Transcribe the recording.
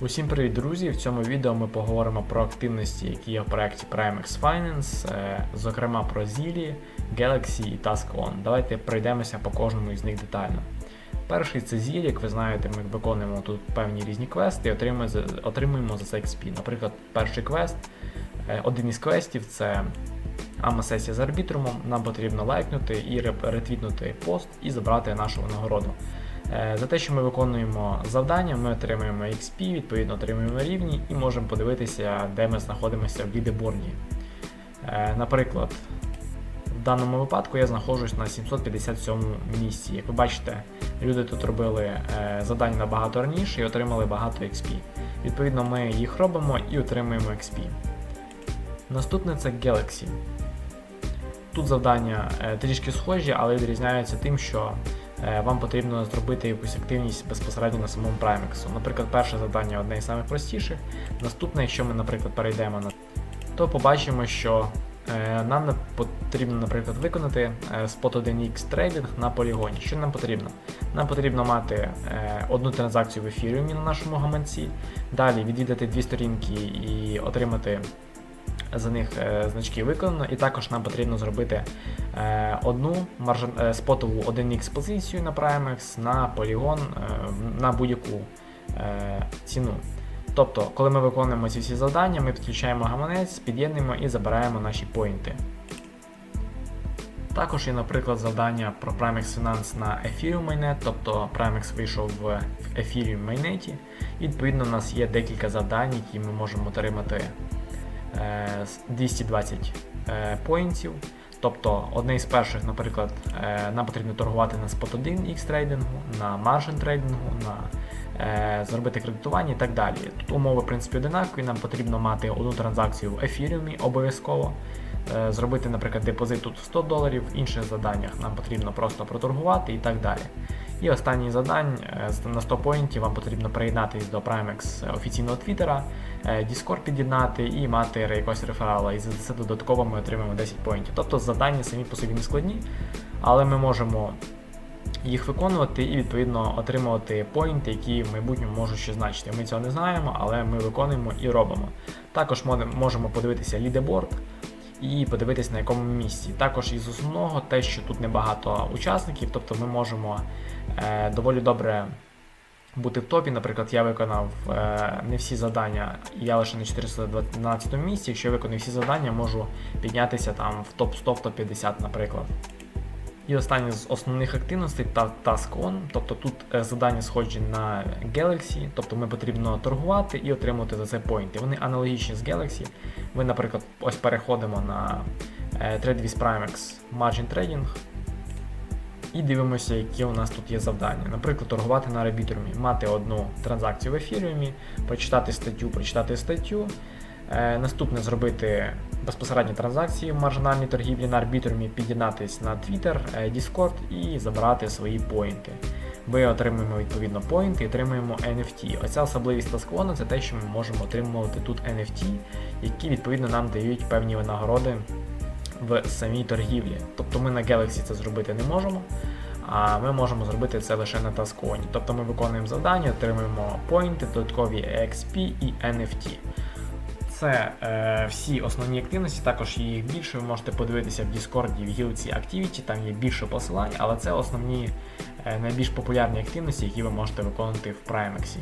Усім привіт, друзі! В цьому відео ми поговоримо про активності, які є в проєкті Primex Finance, е, зокрема про Zilli, Galaxy і TaskOn. Давайте пройдемося по кожному із них детально. Перший це Zilli, як ви знаєте, ми виконуємо тут певні різні квести і отримуємо за, це XP. Наприклад, перший квест, е, один із квестів це АМА-сесія з арбітрумом. Нам потрібно лайкнути і ретвітнути пост і забрати нашу нагороду. Е, За те, що ми виконуємо завдання, ми отримуємо XP, відповідно отримуємо рівні і можемо подивитися, де ми знаходимося в лідеборді. Е, Наприклад, в даному випадку я знаходжусь на 757 місці. Як ви бачите, люди тут робили е, завдання набагато раніше і отримали багато XP. Відповідно, ми їх робимо і отримуємо XP. Наступне це Galaxy. Тут завдання трішки схожі, але відрізняються тим, що вам потрібно зробити якусь активність безпосередньо на самому Primex. Наприклад, перше завдання одне із найпростіших. Наступне, якщо ми, наприклад, перейдемо на то побачимо, що е, нам потрібно, наприклад, виконати е, Spot 1X трейдинг на полігоні. Що нам потрібно? Нам потрібно мати е, одну транзакцію в ефіріумі на нашому гаманці, далі відвідати дві сторінки і отримати за них е, значки виконано, і також нам потрібно зробити е, одну е, спотову 1x позицію на Primex на полігон на будь-яку ціну. Тобто, коли ми виконуємо ці всі завдання, ми підключаємо гаманець, під'єднуємо і забираємо наші поінти. Також є, наприклад, завдання про Primex Finance на Ethereum Mainnet, тобто Primex вийшов в Ethereum Mainnet, і відповідно у нас є декілька завдань, які ми можемо отримати 220 е, поінтів. Тобто одне із перших, наприклад, е, нам потрібно торгувати на Spot 1 X трейдингу, на Margin трейдингу, на е, зробити кредитування і так далі. Тут умови в принципі одинакові, нам потрібно мати одну транзакцію в ефіріумі обов'язково. е, Зробити, наприклад, депозит тут 100 доларів, в інших заданнях нам потрібно просто проторгувати і так далі. І останнє завдань е, на 100 поінтів вам потрібно приєднатись до Primex офіційного твіттера, е, Discord під'єднати і мати якогось реферала. І за це додатково ми отримаємо 10 поінтів. Тобто завдання самі по собі не складні, але ми можемо їх виконувати і відповідно отримувати поінти, які в майбутньому можуть ще значити. Ми цього не знаємо, але ми виконуємо і робимо. Також можемо подивитися лідеборд і подивитись на якому місці. Також із основного те, що тут небагато учасників, тобто ми можемо е, доволі добре бути в топі. Наприклад, я виконав е, не всі завдання, я лише на 412 місці. Якщо я виконую всі завдання, можу піднятися там в топ 100, в топ 50, наприклад. І останнє з основних активностей та Task On, тобто тут е, завдання схожі на Galaxy, тобто ми потрібно торгувати і отримувати за це поінти. Вони аналогічні з Galaxy. Ми, наприклад, ось переходимо на е, TradeViz Primex Margin Trading і дивимося, які у нас тут є завдання. Наприклад, торгувати на арбітрумі, мати одну транзакцію в ефіріумі, прочитати статтю, прочитати статтю. Е, Наступне зробити безпосередні транзакції в маржинальній торгівлі на арбітрумі, під'єднатись на Twitter, е, Discord і забрати свої поінти. Ми отримуємо відповідно поінти і отримуємо NFT. Оця особливість Тасквона це те, що ми можемо отримувати тут NFT, які відповідно нам дають певні винагороди в самій торгівлі. Тобто ми на Galaxy це зробити не можемо, а ми можемо зробити це лише на Тасконі. Тобто ми виконуємо завдання, отримуємо поінти, додаткові XP і NFT. Це е, всі основні активності, також є їх більше. Ви можете подивитися в Discord, в гілці Activity, там є більше посилань, але це основні е, найбільш популярні активності, які ви можете виконувати в Primex.